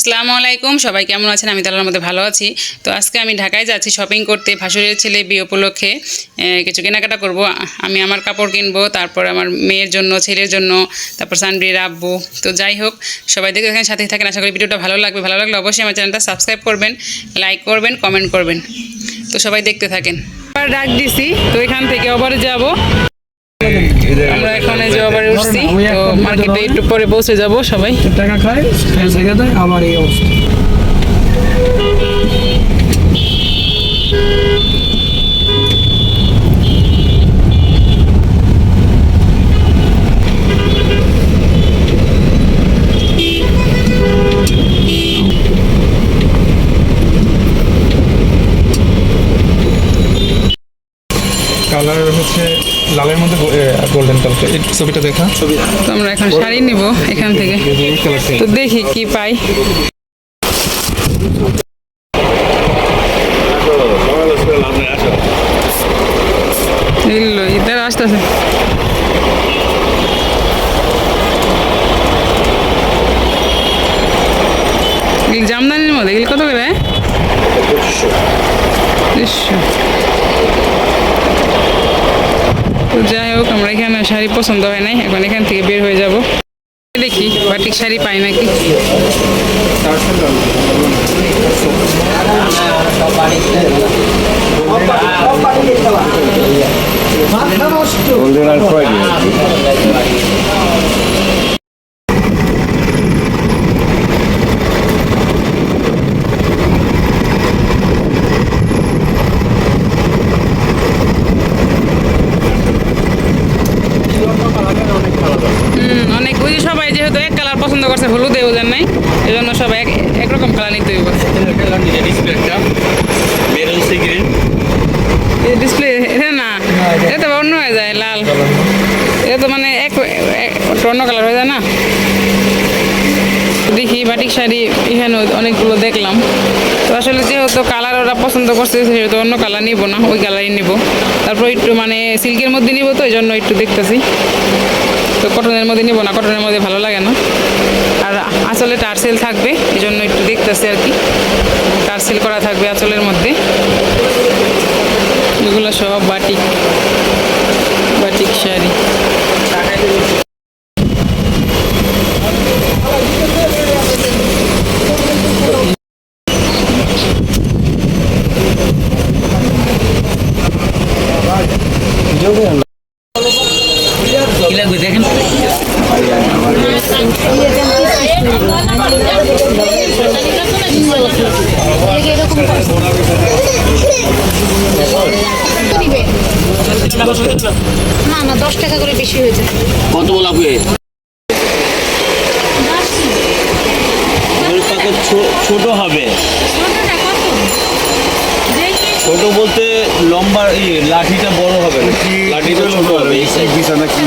আসসালামু আলাইকুম, সবাই কেমন আছেন? আমি তালার মধ্যে ভালো আছি। তো আজকে আমি ঢাকায় যাচ্ছি শপিং করতে। ভাসুরের ছেলে বিয়ে উপলক্ষে কিছু কেনাকাটা করব। আমি আমার কাপড় কিনবো, তারপর আমার মেয়ের জন্য, ছেলের জন্য, তারপর সানবির আব্বু। তো যাই হোক, সবাই দেখে এখানে সাথে থাকেন। আশা করি ভিডিওটা ভালো লাগবে। ভালো লাগলে অবশ্যই আমার চ্যানেলটা সাবস্ক্রাইব করবেন লাইক করবেন কমেন্ট করবেন। তো সবাই দেখতে থাকেন। ডাক দিছি, তো এখান থেকে আবার যাব। আমরা এখানে যে আবার উঠছি তো মার্কেটে একটু পরে পৌঁছে যাব সবাই। টাকা খায় আবার এই অবস্থা কালার হচ্ছে লালের মধ্যে গোল্ডেন কালার এই ছবিটা দেখা। ছবি তো আমরা এখন শাড়ি নিব এখান থেকে। তো দেখি কি পাই। আসতেছে। জামদানির মধ্যে এগুলি কত করে? পঁচিশশো যাই হোক, আমরা এখানে শাড়ি পছন্দ হয় নাই, এখন এখান থেকে বের হয়ে যাব। দেখি, বাটিক শাড়ি পাই নাকি? আর ফ্রাইডে হুম, অনেক ওই যে সবাই যেহেতু এক কালার পছন্দ করছে হলুদে ওদের নাই এই জন্য সবাই এক একরকম কালার নিতে হইব এই ডিসপ্লে এটা না এটা তো অন্য হয়ে যায় লাল এটা তো মানে এক এক- একটা অন্য কালার হয়ে যায় না দেখি বাটিক শাড়ি এখানে অনেকগুলো দেখলাম তো আসলে যেহেতু কালার ওরা করছে সেহেতু অন্য কালার নিব না, ওই কালারই নিব। তারপর একটু মানে সিল্কের মধ্যে নিব তো এই জন্য একটু দেখতেছি। তো কটনের মধ্যে নিব না কটনের মধ্যে ভালো লাগে না। আর আসলে টার্সেল থাকবে এই জন্য একটু দেখতেছি আর কি। টার্সেল করা থাকবে আঁচলের মধ্যে। এগুলো সব বাটিক বাটিক শাড়ি। না না দশ টাকা করে বেশি হয়ে যায় কত লাগবে ওই প্যাকেট ছোট হবে। ছোট বলতে লম্বা ই লাঠিটা বড় হবে না। লাঠিটা ছোট হবে বিছানা কি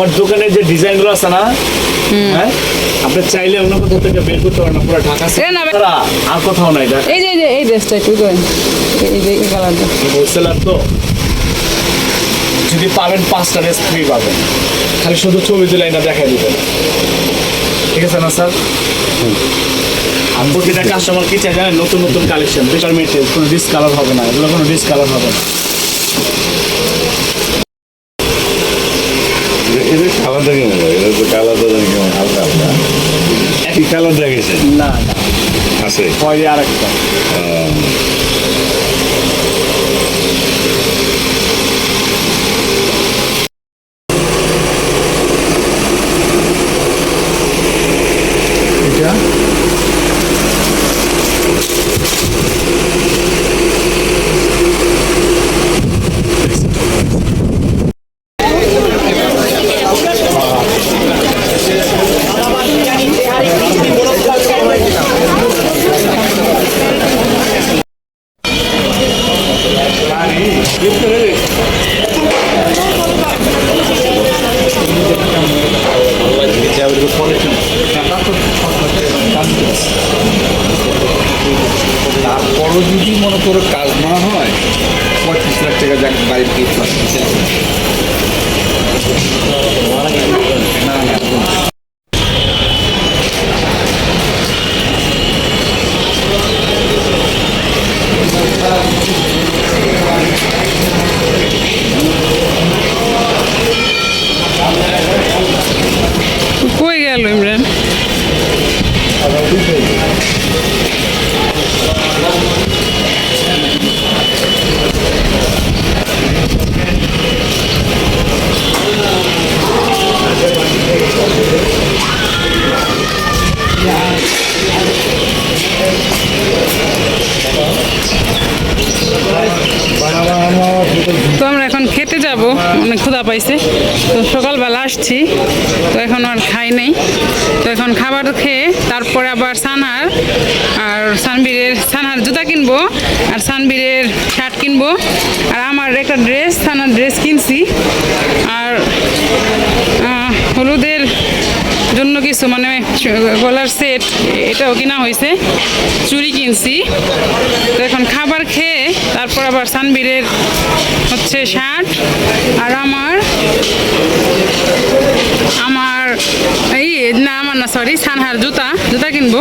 আমার দোকানে যে ডিজাইনগুলো আছে না হ্যাঁ আপনি চাইলে অন্য কোথাও থেকে বের করতে পারেন পুরো ঢাকা ছাড়া আর কোথাও নাই এই যে এই ড্রেসটা একটু করেন এই যে এই কালারটা। হোলসেলার তো যদি পাবেন পাঁচটা ড্রেস ফ্রি পাবেন। খালি শুধু ছবি তুলে না দেখাই দিবেন ঠিক আছে না স্যার? আমি প্রতিটা কাস্টমার কি চাই জানেন? নতুন নতুন কালেকশন বেকার মেটেরিয়াল কোনো ডিসকালার হবে না এগুলো কোনো ডিসকালার হবে না। কালারটা কেমন লাগে এদের তো কালারটা জানি কেমন হালকা হালকা একই কালার দেখেছেন না না। আছে? হয় আর একটা। কিছু মানে গলার সেট এটাও কিনা হয়েছে। চুরি কিনছি। তো এখন খাবার খেয়ে, তারপর আবার সানবীরের হচ্ছে শার্ট আর আমার আমার এই, না, আমার না সরি সানহার জুতা জুতা কিনবো।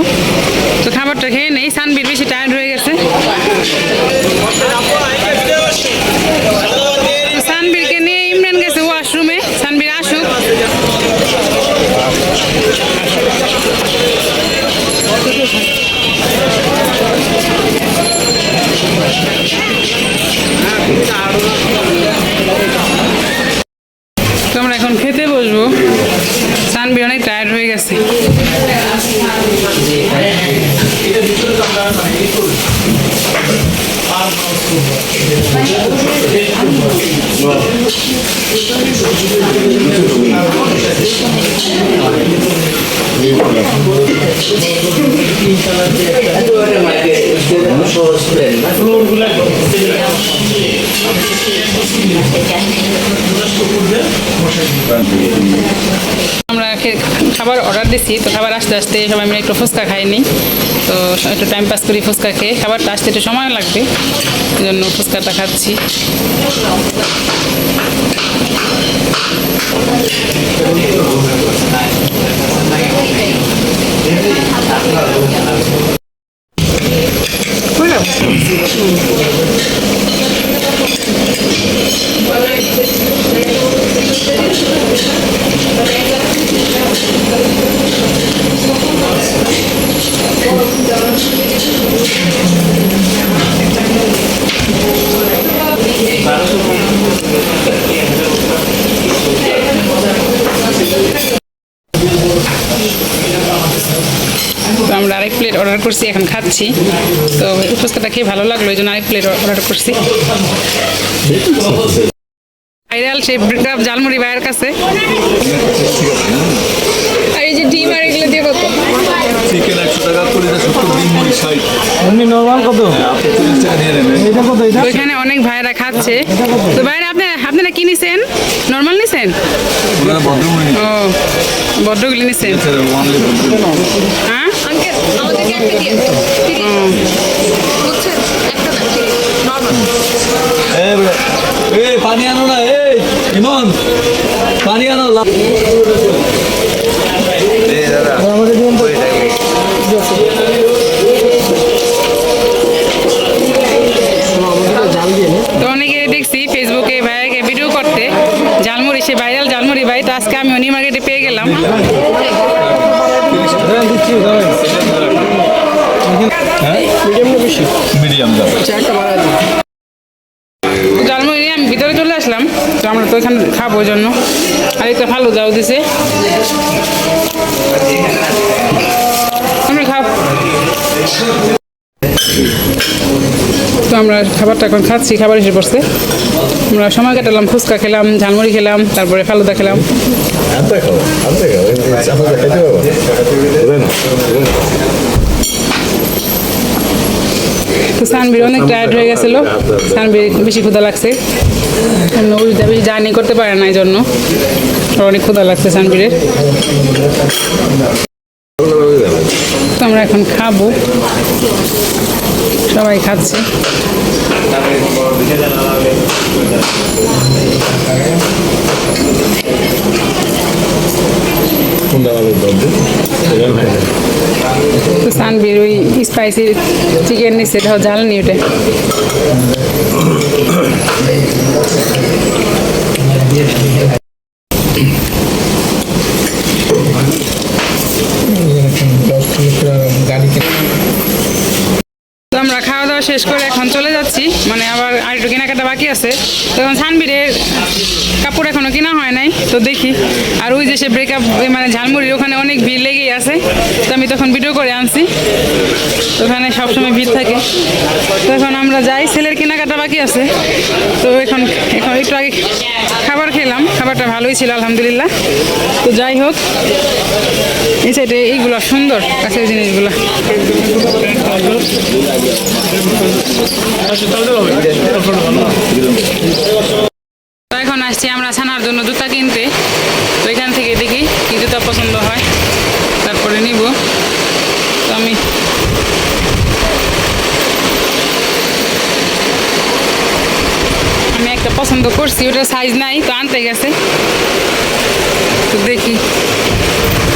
তো খাবারটা খেয়ে নেই, সানবীর বেশি টায়ার্ড হয়ে গেছে। আমরা এখন খেতে বসবো। সানবি অনেক টায়ার্ড হয়ে গেছে। আমরা খাবার অর্ডার দিছি, তো খাবার আসতে আসতে সবাই মিলে একটু ফুচকা খাইনি তো একটু টাইম পাস করি ফুচকা খেয়ে। খাবারটা আসতে একটু সময় লাগবে এই জন্য ফুচকাটা খাচ্ছি। তো করছি এখন খাচ্ছি। তো ফুচকাটা খেয়ে ভালো লাগল এই জন্য আরেক প্লেট অর্ডার করছি। ভাইরাল সেই ব্রেকআপ জালমুড়ি ভাইয়ের কাছে। আর এই যে ডিম আর এগুলো দিয়ে কত চিকেন একশো টাকা কলিজা সত্তর মুড়ি ষাট। এমনি নর্মাল কত? আপনি চল্লিশ টাকা নিয়ে নেবেন। এটা কত এটা? ওইখানে অনেক ভাইরা খাচ্ছে। তো ভাইরা আপনি আপনারা কি নিছেন? নর্মাল নিছেন? ও বড্ডগুলি নিছেন। হ্যাঁ? আঙ্কেল আমাদেরকে একটা দিয়ে বুঝছেন একটা না নর্মাল। এই পানি আনো না এই ইমন পানি আনো তো অনেকে দেখছি ফেসবুকে ভাইয়াকে ভিডিও করতে। ঝালমুড়ি সে ভাইরাল ঝালমুড়ি ভাই তো আজকে আমি নিউ মার্কেটে পেয়ে গেলাম। মিডিয়াম দাম। ঝালমুড়ি নিয়ে আমি ভিতরে চলে আসলাম তো আমরা তো এখানে খাব ওই জন্য। আর একটা ভালো যাও দিছে। আমরা খাব। তো আমরা খাবারটা এখন খাচ্ছি খাবার এসে পড়ছে। আমরা সময় কাটালাম ফুচকা খেলাম ঝালমুড়ি খেলাম তারপরে ফালুদা খেলাম। তো সানবির অনেক টায়ার্ড হয়ে গেছিল সানবির বেশি ক্ষুধা লাগছে। নবীটা বেশি জার্নি করতে পারে না এই জন্য অনেক ক্ষুধা লাগছে সানবিরের। তো আমরা এখন খাব। সবাই খাচ্ছে। তো সানবির ওই স্পাইসি চিকেন নিচ্ছে এটা ঝাল ওটা তো আমরা খাওয়া শেষ করে এখন চলে যাচ্ছি। মানে আবার আর একটু কেনাকাটা বাকি আছে। তখন সানবিরের কাপড় এখনও কেনা হয় নাই, তো দেখি। আর ওই যে সে ব্রেকআপ মানে ঝালমুড়ির ওখানে অনেক ভিড় লেগেই আছে, তো আমি তখন ভিডিও করে আনছি। তো ওখানে সবসময় ভিড় থাকে। তো এখন আমরা যাই, ছেলের কেনাকাটা বাকি আছে। তো এখন এখন একটু আগে খাবার খেলাম, খাবারটা ভালোই ছিল, আলহামদুলিল্লাহ। তো যাই হোক, এই সাইডে এইগুলো সুন্দর, কাছের জিনিসগুলো। তো এখন আসছি আমরা ছানার জন্য জুতা কিনতে। তো এখান থেকে দেখি কি জুতা পছন্দ হয়। তারপরে নিব। তো আমি আমি একটা পছন্দ করছি, ওটার সাইজ নাই, তো আনতে গেছে। তো দেখি।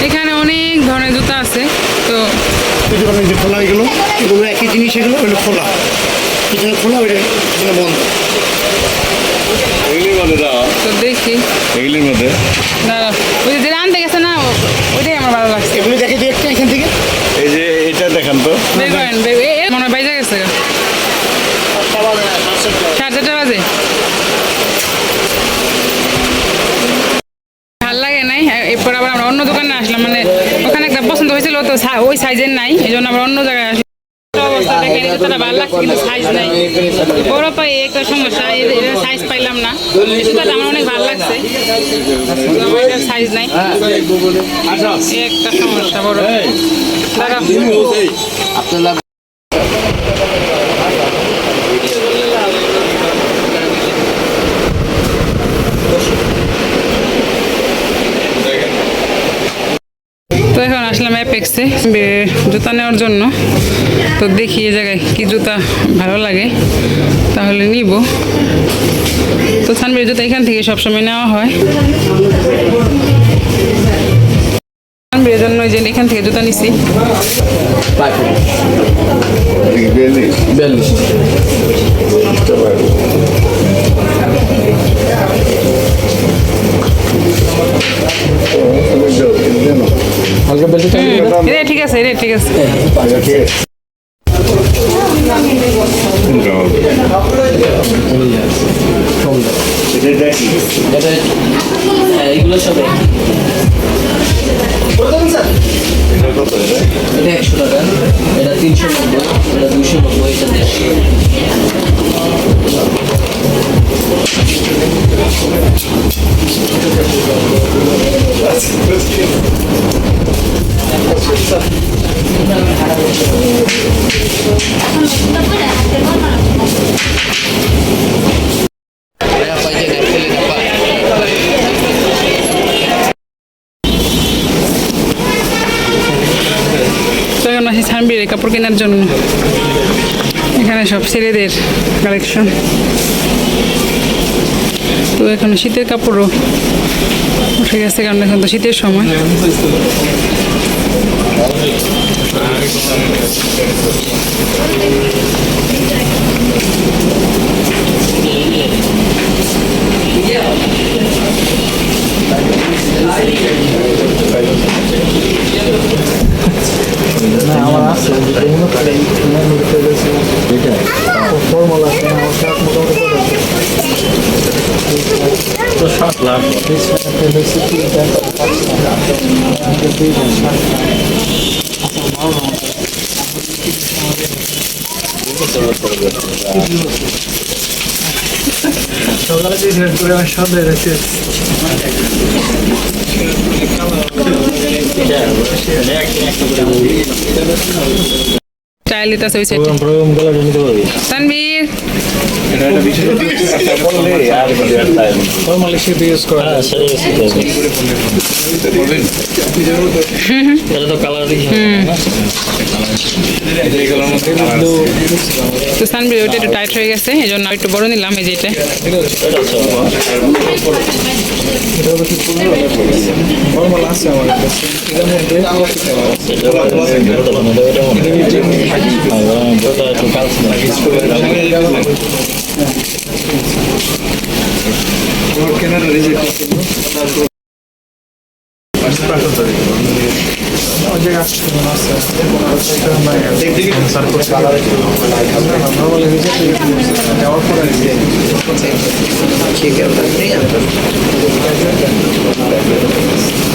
এখানে অনেক ধরনের জুতা আছে তো যে খোলা এগুলো এগুলো একই জিনিস এগুলো হলো খোলা। এখানে খোলা ওইটা এখানে বন্ধ। এগুলির মধ্যে দাও। তো দেখি। এগুলির মধ্যে। না ওই যে আনতে গেছে না ওইটাই আমার ভালো লাগছে এগুলো দেখে যে একটা এখান থেকে এই যে এটা দেখান তো বের করেন বের- এ- এ মনে হয় বাইজা গেছে গা। সাড়ে চারটা বাজে ভালো লাগে নাই এ- এরপর আবার আমরা অন্য দোকানে আসলাম মানে ওখানে একটা পছন্দ হয়েছিল তো ওই সাইজের নাই এই জন্য আমরা অন্য জায়গায় আসি অবস্থা দেখেন তারা ভালো লাগছে কিন্তু সাইজ নাই বড় পাই একটা সমস্যা সাইজ পাইলাম না আমার অনেক ভালো লাগছে সাইজ নাই একটা সমস্যা বড় দাঁড়াও তো এখন আসলাম অ্যাপেক্সে জুতা নেওয়ার জন্য। তো দেখি এই জায়গায় কি জুতা ভালো লাগে। তাহলে নিব। তো সানবির জুতা এখান থেকে সবসময় নেওয়া হয়। সানবিরের জন্য যে এখান থেকে জুতা নিছি। হুম, এটা ঠিক আছে এটা ঠিক আছে। এইগুলো সব একই। এটা একশো টাকা এটা তিনশো নব্বই এটা দুশো নব্বই এটা দেড়শো। মাসি ছাড়বি কাপড় কেনার জন্য। এখানে সব ছেলেদের কালেকশন তো এখন শীতের কাপড়ও উঠে গেছে কারণ এখন তো শীতের সময়। ট্রায়াল দিতে আছে ওই সাইডে তানবীর তো তানবীর ওইটা একটু টাইট হয়ে গেছে এই জন্য একটু বড় নিলাম এই যেটা নর্মাল আছে আমার কাছে এটার মধ্যে কেনার রিজেক্ট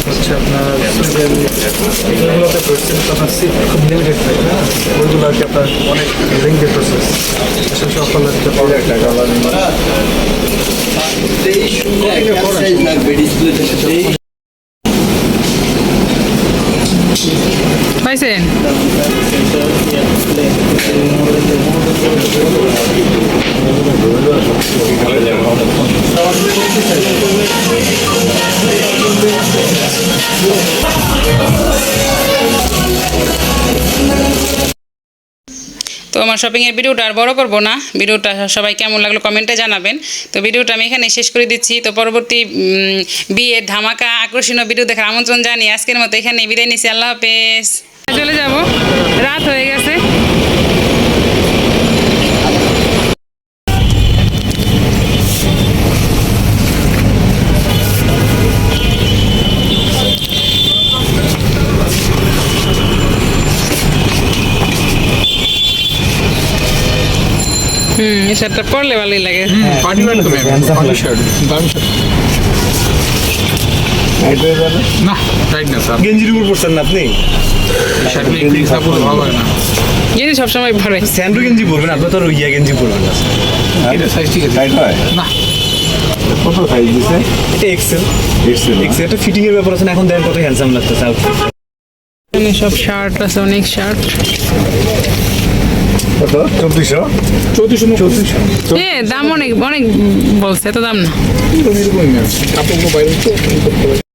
হচ্ছে আপনার এগুলোতে পার্সেন্ট আপনার সিট খুব লিমিটেড থাকে না ওইগুলো আর কি আপনার অনেক লেঙ্গি প্রসেস অফার লাগতে পাওয়া একটা পাইছেন? তো আমার শপিংয়ের ভিডিওটা আর বড় করব না। ভিডিওটা সবাই কেমন লাগল কমেন্টে জানাবেন। তো ভিডিওটা আমি এখানে শেষ করে দিচ্ছি। তো পরবর্তী বিয়ের ধামাকা, আকর্ষণীয় ভিডিও দেখার আমন্ত্রণ জানি আজকের মতো এখানে বিদায় নিচ্ছি। আল্লাহ হাফেজ। চলে যাব। রাত হয়ে গেছে। শার্টটা পরলে ভালোই লাগে। পার্টি ওয়ার তো পার্টি শার্ট দামি শার্ট না টাইট না স্যার গেঞ্জির উপর পড়ছেন না আপনি? শার্ট নিয়ে কাপড় ভালো হয় না। জিনিস সবসময় পরে। স্যান্ডো গেঞ্জি পরবেন আপনি তো আর গেঞ্জি পরবেন না। এটা সাইজ ঠিক আছে। টাইট হয়? না। কত সাইজ দিছে? এটা এক্সেল এক্সেল এক্সেল একটা ফিটিং এর ব্যাপার আছে এখন দেখেন কত হ্যান্ডসাম লাগতেছে। এখানে সব শার্ট আছে অনেক শার্ট চব্বিশশো চৌত্রিশশো? চৌত্রিশশো এ দাম অনেক অনেক বলছে এত দাম না। কাপড় কাপড়গুলো বাইরে করতে